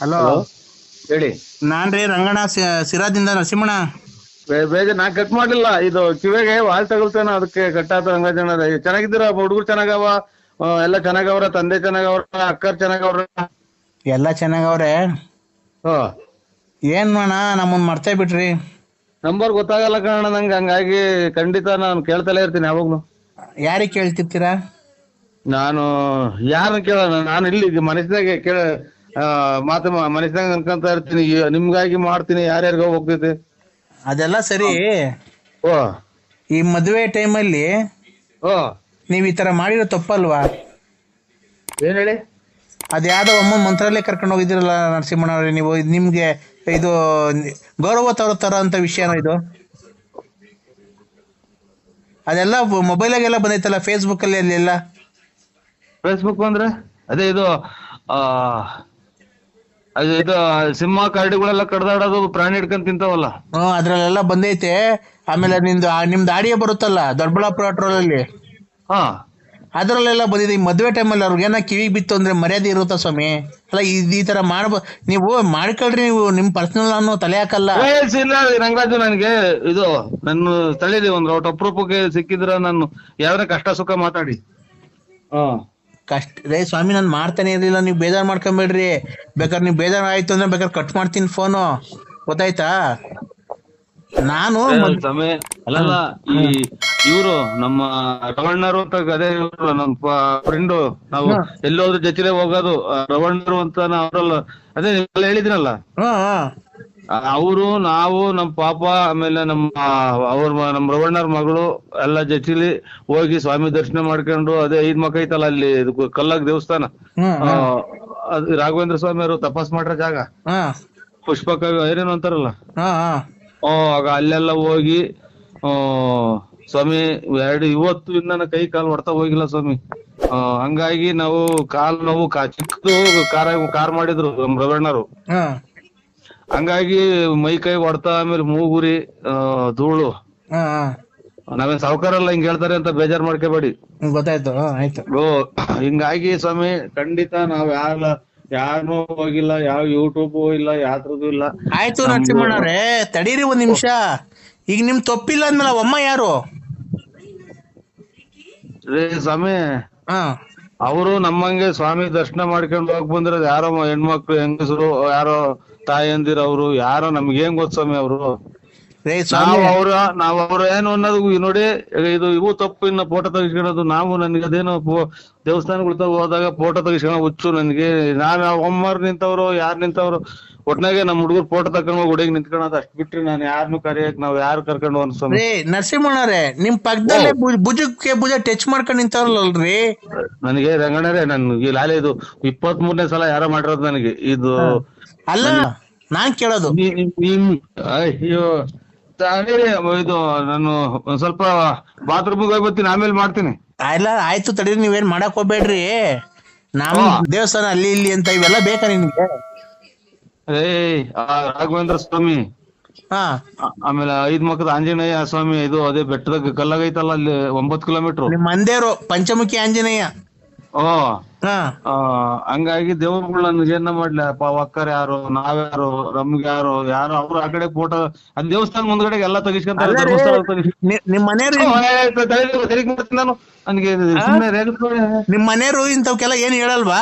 Hello? ಹೇಳಿ. ನಾನ್ರಿ ರಂಗಣ್ಣ ಸಿರಾದಿಂದ ನರಸಿಂಹಣ್ಣ. ಬೇಗ ನಾ ಕಟ್ ಮಾಡಿಲ್ಲ ಇದು ಕಿವಿಗೆ ವಾಲ್ ತಗೊಳ್ತೇನೆ ಅದಕ್ಕೆ ಕಟ್ಟಾತ ರಂಗಜನ ಚೆನ್ನಾಗಿದ್ದೀರ? ಹುಡುಗರು ಚೆನ್ನಾಗವ? ಎಲ್ಲ ಚೆನ್ನಾಗವ್ರ? ತಂದೆ ಚೆನ್ನಾಗವ್ರ? ಅಕ್ಕರ್ ಚೆನ್ನಾಗವ್ರ? ಎಲ್ಲ ಚೆನ್ನಾಗವ್ರೆ. ಏನ್ ಅಣ್ಣ ನಮ್ಮನ್ ಮರ್ತೇ ಬಿಟ್ರಿ. ನಂಬರ್ ಗೊತ್ತಾಗಲ್ಲ ಕಣ ನಂಗೆ ಹಂಗಾಗಿ ಖಂಡಿತ ನಾನು ಕೇಳ್ತಲೇ ಇರ್ತೀನಿ ಯಾವಾಗ್ಲೂ. ಯಾರಿಗೆ ಕೇಳ್ತಿರ್ತೀರಾ? ನಾನು ಯಾರನ್ನ ಕೇಳೋಣ? ನಾನು ಇಲ್ಲಿ ಮನಸ್ಸಿನಾಗೆ ಕೇಳ ಮಾತು ಮನಸ್ಸಿನಾಗ ಅನ್ಕೊಂತ ಇರ್ತೀನಿ. ಈ- ನಿಮ್ಗಾಗಿ ಮಾಡ್ತೀನಿ. ಯಾರ್ಯಾರಿಗೋ ಹೋಗ್ತೈತಿ. ಅದೆಲ್ಲ ಸರಿ. ಓ ಈ ಮದುವೆ ಟೈಮಲ್ಲಿ ಓ ನೀವ್ ಈ ತರ ಮಾಡಿರೋ ತಪ್ಪಲ್ವಾ? ಏನ್ ಹೇಳಿ? ಅದ್ಯಾವ್ದೋ ಒಮ್ಮ ಮಂತ್ರಾಲಯ ಕರ್ಕೊಂಡು ಹೋಗಿದ್ದೀರಲ್ಲ ನರಸಿಂಹಣ್ಣವ್ರೆ ನೀವು ಇದು ನಿಮ್ಗೆ ಇದು ಗೌರವ ತರೋ ತರ ಅಂತ ವಿಷಯನ ಇದು? ಅದೆಲ್ಲ ಮೊಬೈಲಾಗೆಲ್ಲ ಬಂದೈತಲ್ಲ ಫೇಸ್ಬುಕ್ ಅಲ್ಲಿ ಅಲ್ಲೆಲ್ಲ ಫೇಸ್ಬುಕ್ ಅಂದ್ರೆ? ಅದೇ ಇದು ಆ ಅದು ಇದು ಸಿಂಹ ಕರಡಿಗಳೆಲ್ಲ ಕಡ್ದಾಡೋದು ಪ್ರಾಣಿ ಹಿಡ್ಕೊಂಡ್ ತಿಂತಾವಲ್ಲ. ಹ್ಮ್ ಅದ್ರಲ್ಲೆಲ್ಲ ಬಂದೈತೆ. ಆಮೇಲೆ ನಿಮ್ದು ಆ- ನಿಮ್ದು ಆಡಿಯೋ ಬರುತ್ತಲ್ಲ ದೊಡ್ಡಬಳ್ಳಾಪುರ ಪೆಟ್ರೋಲ್ ಅಲ್ಲಿ ಹಾ. ಅದ್ರಲ್ಲೆಲ್ಲ ಬಂದಿದೆ. ಈ ಮದುವೆ ಟೈಮಲ್ಲಿ ಅವ್ರಿಗೇನ ಕಿವಿ ಬಿತ್ತು ಅಂದ್ರೆ ಮರ್ಯಾದೆ ಇರುತ್ತಾ ಸ್ವಾಮಿ? ಅಲ್ಲ ಇದ್ ಈ ತರ ಮಾಡ್ಬ ನೀವು ಮಾಡ್ಕೊಳ್ರಿ ನೀವು ನಿಮ್ ಪರ್ಸನಲ್ ಅನ್ನೋ ತಲೆ ಹಾಕಲ್ಲ. ಇಲ್ಲ ರಂಗರಾಜು ನನಗೆ ಇದು ನನ್ನ ತಳಿದಿ ಒಂದು ಒಟ್ಟು ಅಪರೂಪಕ್ಕೆ ಸಿಕ್ಕಿದ್ರ ನಾನು ಯಾವ್ದಾರ ಕಷ್ಟ ಸುಖ ಮಾತಾಡಿ. ಹಾ. ಕಷ್ಟ ರೇ ಸ್ವಾಮಿ ನಾನು ಮಾಡ್ತಾನೆ ಇರಲಿಲ್ಲ ನೀವು ಬೇಜಾರ್ ಮಾಡ್ಕೊಂಬೇಡ್ರಿ. ಬೇಕಾದ್ರೆ ನೀವು ಬೇಜಾರ್ ಆಯ್ತು ಅಂದ್ರೆ ಬೇಕಾದ್ರೆ ಕಟ್ ಮಾಡ್ತೀನಿ ಫೋನು ಗೊತ್ತಾಯ್ತಾ? ನಾನು ಅಲ್ಲಲ್ಲ ಈ ಇವರು ನಮ್ಮ ರವಣ್ಣರು ಅಂತ ಅದೇ ಇವ್ರು ನಮ್ಮ ಫ್ರೆಂಡು ನಾವು ಎಲ್ಲೋದ್ರ ಜೊತೆ ಹೋಗೋದು. ರವಣ್ಣರು ಅಂತ ನಾ ಅವ್ರಲ್ಲ ಅದೇ ಹೇಳಿದ್ರಲ್ಲ? ಅವರು ನಾವು ನಮ್ಮ ಪಾಪ ಆಮೇಲೆ ನಮ್ಮ ಅವ್ರ ನಮ್ಮ ರವಣ್ಣರ ಮಗಳು ಎಲ್ಲ ಜೊತೆಲಿ ಹೋಗಿ ಸ್ವಾಮಿ ದರ್ಶನ ಮಾಡ್ಕೊಂಡು ಅದೇ ಐದ್ ಮಕ್ಕ ಐತಲ್ಲ ಅಲ್ಲಿ ಕಲ್ಲಾಗ್ ದೇವಸ್ಥಾನ. ರಾಘವೇಂದ್ರ ಸ್ವಾಮಿ ಅವರು ತಪಾಸ್ ಮಾಡ್ರ ಜಾಗ. ಪುಷ್ಪಕ ಏನೇನು ಅಂತಾರಲ್ಲ. ಆಗ ಅಲ್ಲೆಲ್ಲ ಹೋಗಿ ಸ್ವಾಮಿ ಎರಡು ಇವತ್ತು ಇನ್ನ ಕೈ ಕಾಲು ಹೊಡ್ತಾ ಹೋಗಿಲ್ಲ ಸ್ವಾಮಿ. ಹಂಗಾಗಿ ನಾವು ಕಾಲ್ ನೋವು ಚಿಕ್ಕದು ಕಾರ ಕಾರ್ ಮಾಡಿದ್ರು ನಮ್ಮ ರವಣ್ಣರು. ಹಂಗಾಗಿ ಮೈ ಕೈ ಹೊಡ್ತ ಆಮೇಲೆ ಮೂಗುರಿ ಧೂಳು. ನಾವೇನ್ ಹಾ ನಾವೇನ್ ಸಾವುಕಾರಲ್ಲ ಹಿಂಗ್ ಹೇಳ್ತಾರೆ ಅಂತ ಬೇಜಾರ್ ಮಾಡ್ಕೋಬೇಡಿ. ಗೊತ್ತಾಯ್ತು. ಹಾ, ಆಯ್ತು. ಓ ಹಿಂಗಾಗಿ ಸ್ವಾಮಿ ಖಂಡಿತ ನಾವ್ ಯಾರ ಯಾರು ಹೋಗಿಲ್ಲ ಯಾವ ಯೂಟ್ಯೂಬ್ ಇಲ್ಲ ಯಾತ್ರದ್ದು ಇಲ್ಲ. ಆಯ್ತು ನರಸಿಂಹಣ್ಣವ್ರೆ ತಡೀರಿ ಒಂದ್ ನಿಮಿಷ. ಈಗ ನಿಮ್ ತಪ್ಪಿಲ್ಲ ಅಂದ್ಮೇಲೆ ಅಮ್ಮ ಯಾರು? ರೇ ಸ್ವಾಮಿ. ಹಾ. ಅವರು ನಮ್ಮಂಗೆ ಸ್ವಾಮಿ ದರ್ಶನ ಮಾಡ್ಕೊಂಡು ಹೋಗ್ ಬಂದಿರೋದು ಯಾರೋ ಹೆಣ್ಮಕ್ಳು, ಹೆಂಗಸರು, ಯಾರೋ ತಾಯಂದಿರು, ಅವರು ಯಾರೋ ನಮ್ಗೇನ್ ಗೊತ್ತ ಸ್ವಾಮಿ ಅವರು? ನಾವು ಅವ್ರ ನಾವ್ ಅವ್ರ ಏನು ಅನ್ನೋದು ನೋಡಿ ಇದು ಇವು ತಪ್ಪು ಇನ್ನ ಫೋಟೋ ತೆಗಿಸ್ಕೊಳ್ಳೋದು ನಾವು ನನಗೆ ಅದೇನೋ ದೇವಸ್ಥಾನಗಳ ಹೋದಾಗ ಫೋಟೋ ತೆಗಿಸ್ಕೊಳ್ಳೋ ಹುಚ್ಚು ನನಗೆ. ನಾನು ಒಮ್ಮರ್ ನಿಂತವ್ರು ಯಾರ್ ನಿಂತವ್ರು ಒಟ್ನಾಗೆ ನಮ್ ಹುಡುಗರು ಫೋಟೋ ತಕೊಂಡ್ ಹೋಗಿ ಹುಡುಗಿ ನಿಂತ್ಕೊಳ್ಳೋದು ಅಷ್ಟ್ ಬಿಟ್ರಿ ನಾನು ಯಾರನ್ನು ಕರೆಯಕ್ ನಾವ್ ಯಾರು ಕರ್ಕೊಂಡು ಅನ್ಸೋ ನರಸಿಂಹಣ್ಣವ್ರೆ ನಿಮ್ ಪಕ್ಕದಲ್ಲೇ ಭುಜ- ಭುಜಕ್ಕೆ ಭುಜ ಟಚ್ ಮಾಡ್ಕೊಂಡ್ ನಿಂತವ್ರಲ್ರಿ ನನಗೆ ರಂಗಣ್ಣರೇ ನನ್ ಈ ಲಾಲೆ ಇದು ಇಪ್ಪತ್ ಮೂರನೇ ಸಲ ಯಾರೋ ಮಾಡಿರೋದು ನನಗೆ. ಇದು ಅಲ್ಲ ನಾನ್ ಕೇಳೋದು. ಅಯ್ಯೋ. ಇದು ನಾನು ಒಂದ್ ಸ್ವಲ್ಪ ಬಾತ್ರೂಮ್ ಹೋಗಿ ಬರ್ತೀನಿ ಆಮೇಲೆ ಮಾಡ್ತೀನಿ. ಇಲ್ಲ ಆಯ್ತು ತಡೀರಿ ನೀವೇನ್ ಮಾಡಕ್ ಹೋಗ್ಬೇಡ್ರಿ. ನಾವು. ದೇವಸ್ಥಾನ ಅಲ್ಲಿ ಇಲ್ಲಿ ಅಂತ ಇವೆಲ್ಲ ಬೇಕಾ ನಿಮ್ಗೆ? ಏಯ್ ಆ ರಾಘವೇಂದ್ರ ಸ್ವಾಮಿ. ಹಾ. ಆ- ಆಮೇಲೆ ಐದ್ ಮಕ್ಕದ ಆಂಜನೇಯ ಸ್ವಾಮಿ ಇದು ಅದೇ ಬೆಟ್ಟದಾಗ ಕಲ್ಲಾಗೈತಲ್ಲ ಅಲ್ಲಿ ಒಂಬತ್ ಕಿಲೋಮೀಟರ್ ನಿಮ್ಮ ಮಂದೇರು ಪಂಚಮುಖಿ ಆಂಜನೇಯ. ಹಂಗಾಗಿ ದೇವ್ರುಗಳನ್ನ ಮಾಡ್ಲಿ ಅಪ್ಪ ಒಕ್ಕರ್ ಯಾರು ನಾವ್ಯಾರು ನಮ್ಗೆ ಯಾರು ಯಾರು ಅವ್ರ ಆ ಕಡೆ ಫೋಟೋ ಅದ್ ದೇವಸ್ಥಾನ ಮುಂದ್ಗಡೆ ಎಲ್ಲಾ ತೆಗಿಸ್ಕೊಂತಾರೆ ನಿಮ್ ಮನೆಯವ್ರು ಓ, ನಾನು ನನಗೆ ಸುಮ್ಮನೆ. ನಿಮ್ ಮನೆಯವ್ರು ಇಂಥವ್ಕೆಲ್ಲ ಏನ್ ಹೇಳಲ್ವಾ